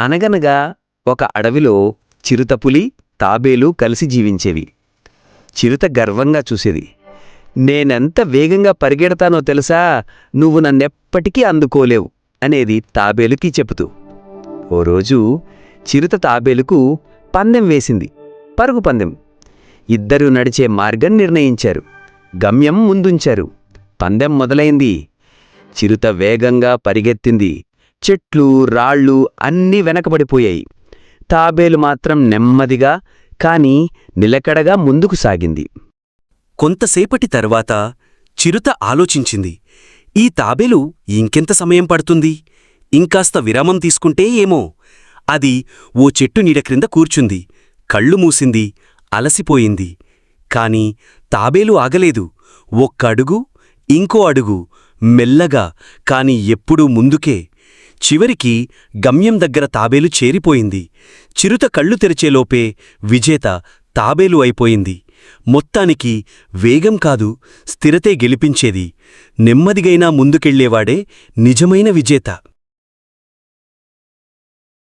అనగనగా ఒక అడవిలో చిరుతపులి తాబేలు కలిసి జీవించేవి. చిరుత గర్వంగా చూసేది. నేనెంత వేగంగా పరిగెడతానో తెలుసా? నువ్వు నన్నెప్పటికీ అందుకోలేవు అనేది తాబేలుకి చెబుతూ. ఓ రోజు చిరుత తాబేలుకు పందెం వేసింది. పరుగు పందెం. ఇద్దరూ నడిచే మార్గం నిర్ణయించారు. గమ్యం ముందుంచారు. పందెం మొదలైంది. చిరుత వేగంగా పరిగెత్తింది. చెట్లు రాళ్ళు అన్నీ వెనకబడిపోయాయి. తాబేలు మాత్రం నెమ్మదిగా కాని నిలకడగా ముందుకు సాగింది. కొంతసేపటి తర్వాత చిరుత ఆలోచించింది. ఈ తాబేలు ఇంకెంత సమయం పడుతుంది? ఇంకాస్త విరామం తీసుకుంటే ఏమో? అది ఓ చెట్టు నీడ క్రింద కూర్చుంది. కళ్ళు మూసింది అలసిపోయింది. కాని తాబేలు ఆగలేదు. ఒక్క అడుగు ఇంకో అడుగు మెల్లగా కాని ఎప్పుడూ ముందుకే చివరికి గమ్యం దగ్గర తాబేలు చేరిపోయింది. చిరుత కళ్ళు తెరిచేలోపే విజేత తాబేలు అయిపోయింది. మొత్తానికి వేగం కాదు స్థిరతే గెలిపించేది. నెమ్మదిగైనా ముందుకెళ్ళేవాడే నిజమైన విజేత.